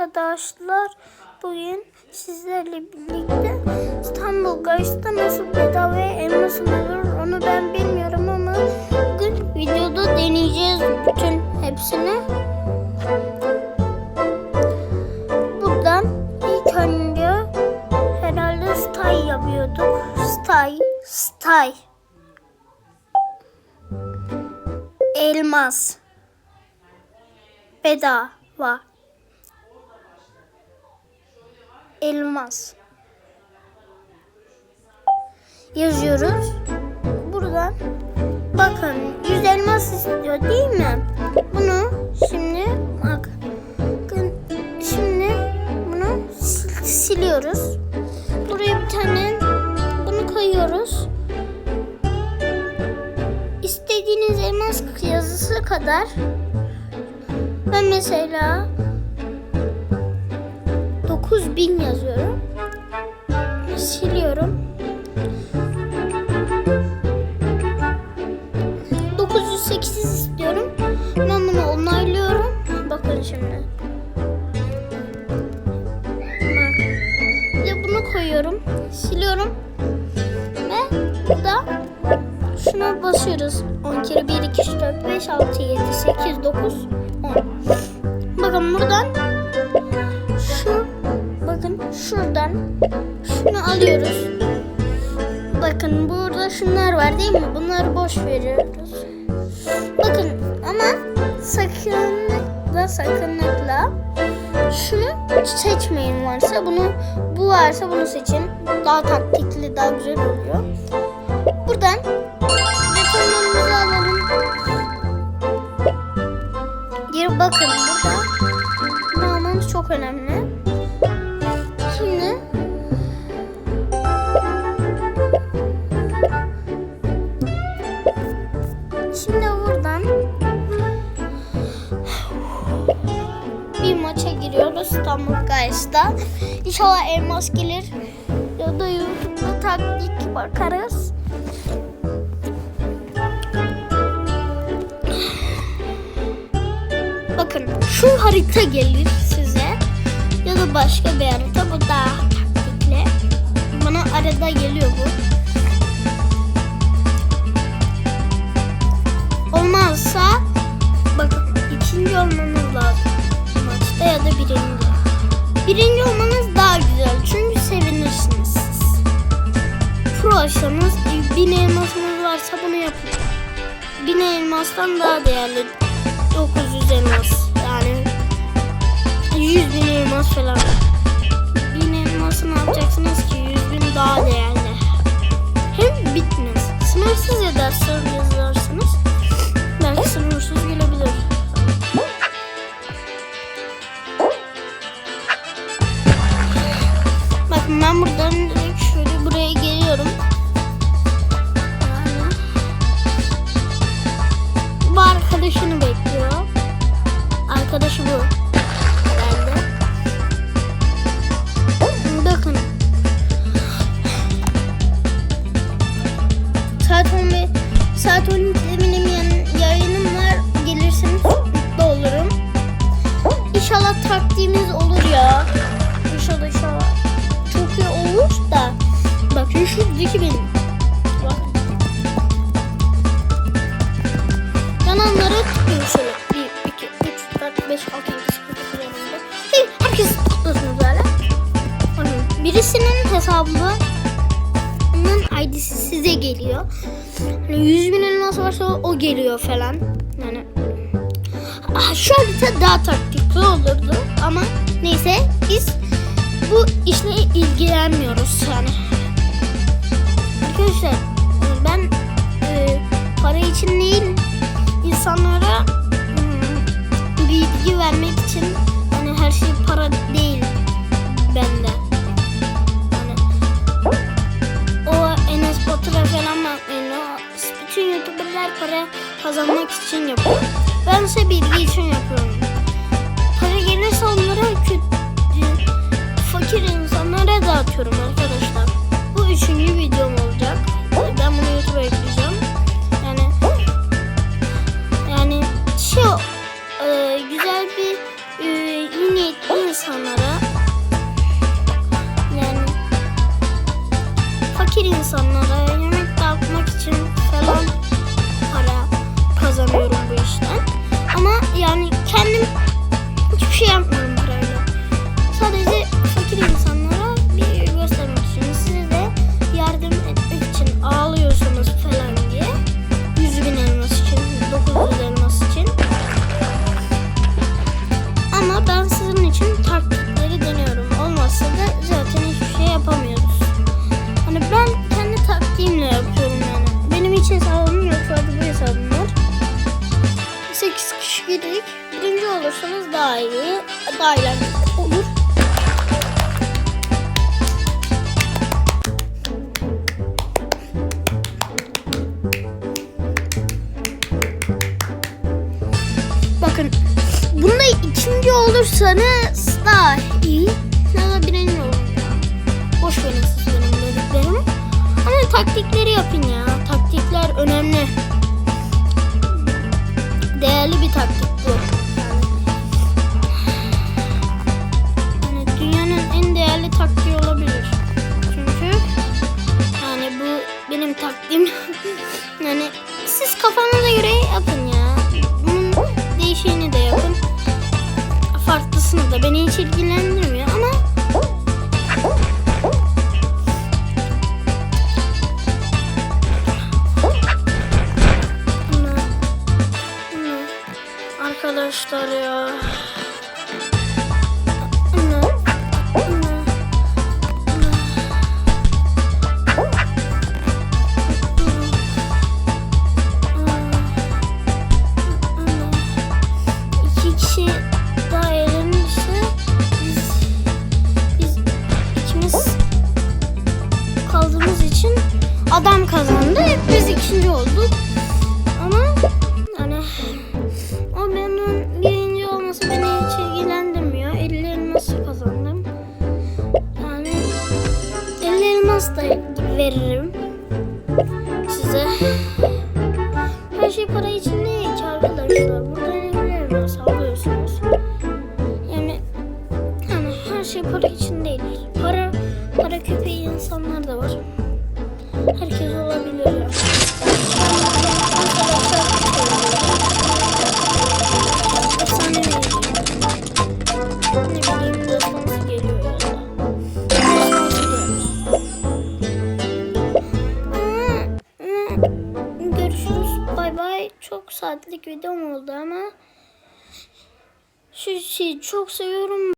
Arkadaşlar bugün sizlerle birlikte İstanbul Guys'ta nasıl bedavaya elma sunulur onu ben bilmiyorum ama bugün videoda deneyeceğiz bütün hepsini. Buradan ilk önce herhalde stay yapıyorduk. Stay, stay. Elmas. Bedava. Elmas yazıyoruz. Buradan bakın 100 elmas istiyor değil mi? Bunu şimdi bak şimdi bunu sil- siliyoruz. Buraya bir tane bunu koyuyoruz. İstediğiniz elmas yazısı kadar ben mesela 9000 yazıyorum. Siliyorum. 908 istiyorum. Ben bunu onaylıyorum. Bakın şimdi. De bunu koyuyorum. Siliyorum. Ve burada şuna basıyoruz. 10 kere 1, 2, 3, 4, 5, 6, 7, 8, 9, 10. Bakın buradan şuradan şunu alıyoruz. Bakın burada şunlar var değil mi? Bunları boş veriyoruz. Bakın ama sakınlıkla sakınlıkla şunu seçmeyin varsa bunu bu varsa bunu seçin. Daha taktikli daha güzel oluyor. Buradan betonlarımızı alalım. Geri bakın burada bunu almamız çok önemli. Giriyoruz İstanbul Guys'ta. İnşallah elmas gelir ya da YouTube'da taktik bakarız. Bakın şu harita gelir size ya da başka bir harita bu daha taktikli. Bana arada geliyor bu. Olmazsa bakın ikinci olmanız lazım ya da birinci. Birinci olmanız daha güzel çünkü sevinirsiniz siz. Pro'ysanız bin elmasınız varsa bunu yapın. Bin elmastan daha değerli 900 elmas yani 100 bin elmas falan. Ben buradan Şuradaki benim. Bakın. Yananlara tıklayın şöyle. 1, 2, 3, 4, 5, 6, 7, 8, 9, 10, 11. Hey, herkes tıklıyorsunuz böyle. Birisinin hesabı onun ID'si size geliyor. Hani 100 bin elmas varsa o geliyor falan. Yani Ah, şu daha taktikli olurdu ama neyse biz bu işle ilgilenmiyoruz yani. Arkadaşlar ben e, para için değil insanlara hmm, bilgi vermek için hani her şey para değil bende. Yani o Enes Batur'a falan bakmayın. O bütün YouTuber'lar para kazanmak için yapıyor. Ben ise bilgi için yapıyorum. insanlara yemek dağıtmak için falan para kazanıyorum bu işten. Ama yani kendim hiçbir şey yapmıyorum Farklısını da beni hiç ilgilendirmiyor kazandı. Hep biz ikinci olduk. Ama yani o benim birinci olması beni hiç ilgilendirmiyor. 50 elmas kazandım. Yani 50 elmas da veririm size. Her şey para için değil ki arkadaşlar. Burada 50 elmas alıyorsunuz. Yani yani her şey para için değil. Para para köpeği insanlar da var. Herkes olabilir. saatlik videom oldu ama şu şeyi çok seviyorum.